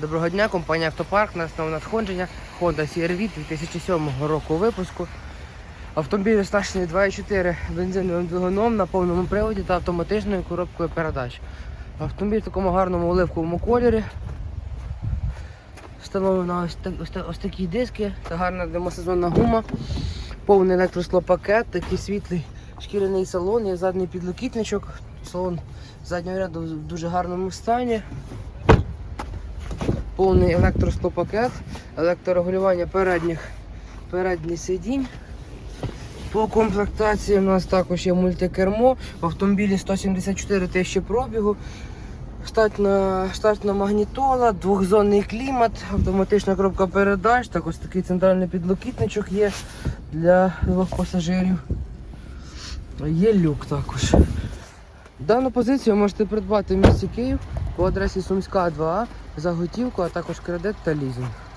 Доброго дня, компанія Автопарк. На основне надходження Honda CR-V 2007 року випуску. Автомобіль оснащений 2.4 бензиновим двигуном на повному приводі та автоматичною коробкою передач. Автомобіль в такому гарному оливковому кольорі. Встановлено ось, ось, ось такі диски та гарна демосезонна гума. Повний електросклопакет, такий світлий шкіряний салон, є задній підлокітничок. Салон заднього ряду в дуже гарному стані. Повний електросклопакет, електрорегулювання передніх передніх сидінь. По комплектації у нас також є мультикермо. В автомобілі 174 тисячі пробігу. Штатна, штатна магнітола, двохзонний клімат, автоматична коробка передач, також такий центральний підлокітничок є для двох пасажирів. Є люк також. Дану позицію можете придбати в місті Київ по адресі Сумська 2А за готівку, а також кредит та лізинг.